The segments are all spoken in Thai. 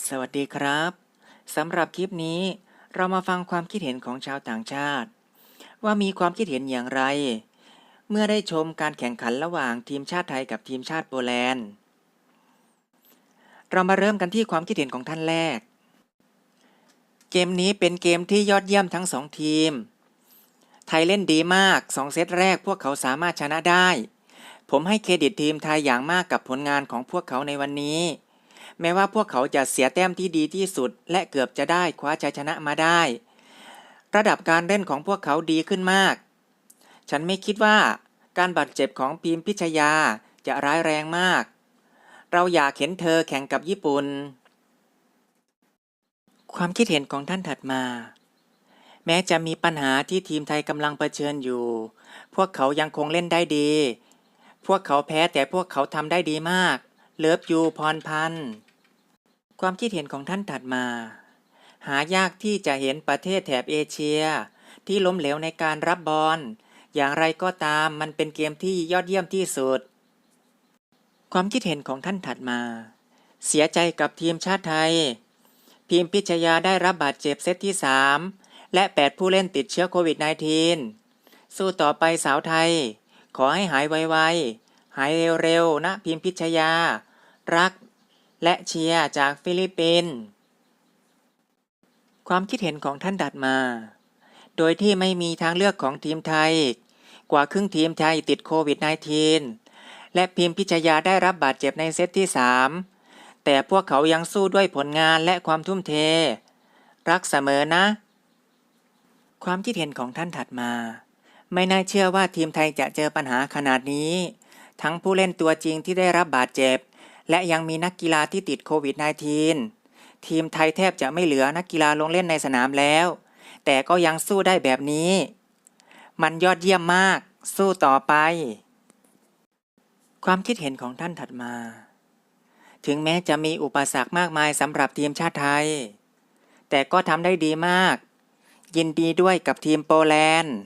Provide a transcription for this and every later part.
สวัสดีครับสำหรับคลิปนี้เรามาฟังความคิดเห็นของชาวต่างชาติ ว่ามีความคิดเห็นอย่างไร เมื่อได้ชมการแข่งขันระหว่างทีมชาติไทยกับทีมชาติโปแลนด์ เรามาเริ่มกันที่ความคิดเห็นของท่านแรก เกมนี้เป็นเกมที่ยอดเยี่ยมทั้งสองทีม ไทยเล่นดีมากสองเซตแรกพวกเขาสามารถชนะได้ ผมให้เครดิตทีมไทยอย่างมากกับผลงานของพวกเขาในวันนี้ แม้ว่าพวกเขาจะเสียแต้มที่ดีที่สุด และเกือบจะได้คว้าชัยชนะมาได้ ระดับการเล่นของพวกเขาดีขึ้นมาก ฉันไม่คิดว่าการบาดเจ็บของพีมพิชยาจะร้ายแรงมาก เราอยากเห็นเธอแข่งกับญี่ปุ่น ความคิดเห็นของท่านถัดมา แม้จะมีปัญหาที่ทีมไทยกำลังเผชิญอยู่ พวกเขายังคงเล่นได้ดี พวกเขาแพ้แต่พวกเขาทำได้ดีมาก เลิฟยูพรพันธ์ ความคิดเห็นของท่านถัดมา หายากที่จะเห็นประเทศแถบเอเชีย ที่ล้มเหลวในการรับบอลอย่างไรก็ตามมันเป็นเกมที่ยอดเยี่ยมที่สุด ความคิดเห็นของท่านถัดมา เสียใจกับทีมชาติไทย พิมพิชยาได้รับบาดเจ็บเซตที่ 3 และ 8 ผู้เล่นติดเชื้อโควิด -19 สู้ต่อไปสาวไทย ขอให้หายไวๆ หายเร็วๆนะพิมพิชยา รัก และเชียร์จากฟิลิปปินส์ความคิดเห็นของท่านดัดมา โดยที่ไม่มีทางเลือกของทีมไทย กว่าครึ่งทีมไทยติดโควิด -19 และพิมพิชยาได้รับบาดเจ็บในเซตที่ 3 แต่พวกเขายังสู้ด้วยผลงานและความทุ่มเท รักเสมอนะ ความคิดเห็นของท่านถัดมา ไม่น่าเชื่อว่าทีมไทยจะเจอปัญหาขนาดนี้ ทั้งผู้เล่นตัวจริงที่ได้รับบาดเจ็บ และยังมีนักกีฬาที่ติดโควิด -19 ทีมไทยแทบจะไม่เหลือนักกีฬาลงเล่นในสนามแล้ว แต่ก็ยังสู้ได้แบบนี้ มันยอดเยี่ยมมาก สู้ต่อไป ความคิดเห็นของท่านถัดมา ถึงแม้จะมีอุปสรรคมากมายสำหรับทีมชาติไทย แต่ก็ทำได้ดีมาก ยินดีด้วยกับทีมโปแลนด์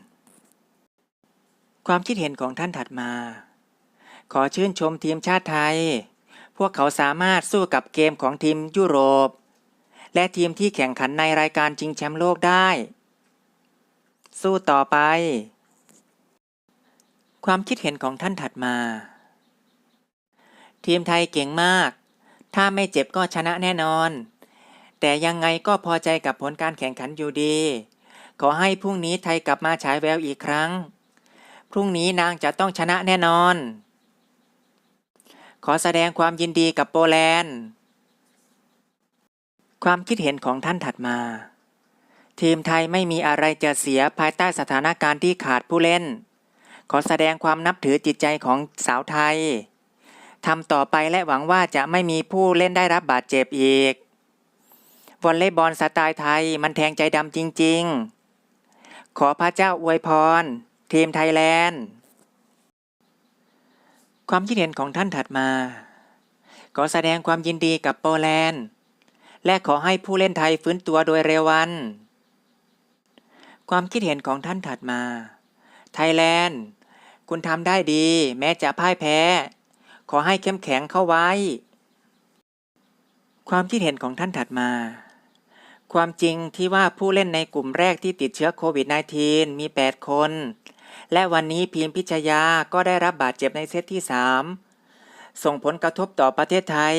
ความคิดเห็นของท่านถัดมา ขอชื่นชมทีมชาติไทย พวกเขาสามารถสู้กับเกมของทีมยุโรป และทีมที่แข่งขันในรายการชิงแชมป์โลกได้ สู้ต่อไป ความคิดเห็นของท่านถัดมา ทีมไทยเก่งมาก ถ้าไม่เจ็บก็ชนะแน่นอน แต่ยังไงก็พอใจกับผลการแข่งขันอยู่ดี ขอให้พรุ่งนี้ไทยกลับมาฉายแววอีกครั้ง พรุ่งนี้นางจะต้องชนะแน่นอน ขอแสดงความยินดีกับโปแลนด์ ความคิดเห็นของท่านถัดมา ทีมไทยไม่มีอะไรจะเสียภายใต้สถานการณ์ที่ขาดผู้เล่น ขอแสดงความนับถือจิตใจของสาวไทยทำต่อไปและหวังว่าจะไม่มีผู้เล่นได้รับบาดเจ็บอีกวอลเลย์บอลสไตล์ไทยมันแทงใจดำจริง ๆ ขอพระเจ้าอวยพร ทีมไทยแลนด์ ความคิดเห็นของท่านถัดมา ขอแสดงความยินดีกับโปแลนด์ และขอให้ผู้เล่นไทยฟื้นตัวโดยเร็ววัน ความคิดเห็นของท่านถัดมา ไทยแลนด์ คุณทำได้ดี แม้จะพ่ายแพ้ ขอให้เข้มแข็งเข้าไว้ ความคิดเห็นของท่านถัดมา ความจริงที่ว่าผู้เล่นในกลุ่มแรกที่ติดเชื้อโควิด -19 มี 8 คน และวันนี้พีมพิชยาก็ได้รับบาดเจ็บในเซตที่ 3 ส่งผลกระทบต่อประเทศไทย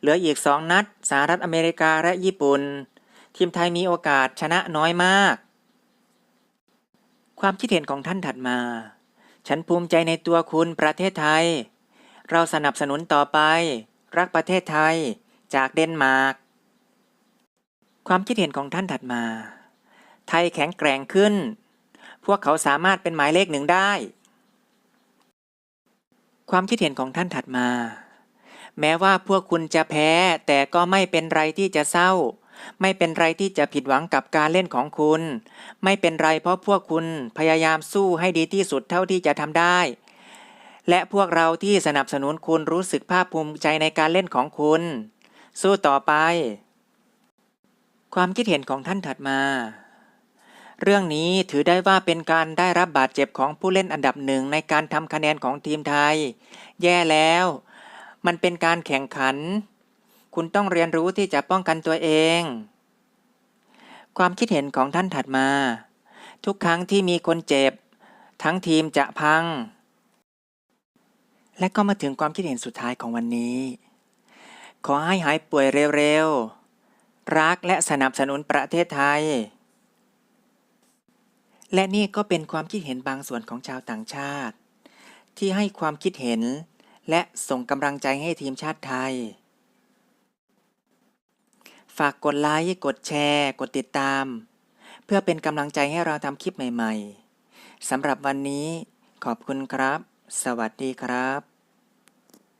เหลืออีก 2 นัดสหรัฐอเมริกาและญี่ปุ่น ทีมไทยมีโอกาสชนะน้อยมาก ความคิดเห็นของท่านถัดมา ฉันภูมิใจในตัวคุณประเทศไทย เราสนับสนุนต่อไป รักประเทศไทย จากเดนมาร์กความคิดเห็นของท่านถัดมา ไทยแข็งแกร่งขึ้น พวกเขาสามารถเป็นหมายเลขหนึ่งได้ ความคิดเห็นของท่านถัดมา แม้ว่าพวกคุณจะแพ้ แต่ก็ไม่เป็นไรที่จะเศร้า ไม่เป็นไรที่จะผิดหวังกับการเล่นของคุณ ไม่เป็นไรเพราะพวกคุณพยายามสู้ให้ดีที่สุดเท่าที่จะทำได้ และพวกเราที่สนับสนุนคุณรู้สึกภาคภูมิใจในการเล่นของคุณ สู้ต่อไป ความคิดเห็นของท่านถัดมา เรื่องนี้ถือได้ว่าเป็นการได้รับบาดเจ็บของผู้เล่นอันดับหนึ่งในการทำคะแนนของทีมไทย แย่แล้ว มันเป็นการแข่งขัน คุณต้องเรียนรู้ที่จะป้องกันตัวเอง ความคิดเห็นของท่านถัดมา ทุกครั้งที่มีคนเจ็บ ทั้งทีมจะพัง และก็มาถึงความคิดเห็นสุดท้ายของวันนี้ ขอให้หายป่วยเร็วๆ รักและสนับสนุนประเทศไทย และนี่ก็เป็นความคิดเห็นบางส่วนของชาวต่างชาติ ที่ให้ความคิดเห็น และส่งกำลังใจให้ทีมชาติไทย ฝากกดไลค์ กดแชร์ กดติดตาม เพื่อเป็นกำลังใจให้เราทำคลิปใหม่ ๆสำหรับวันนี้ขอบคุณครับ สวัสดีครับ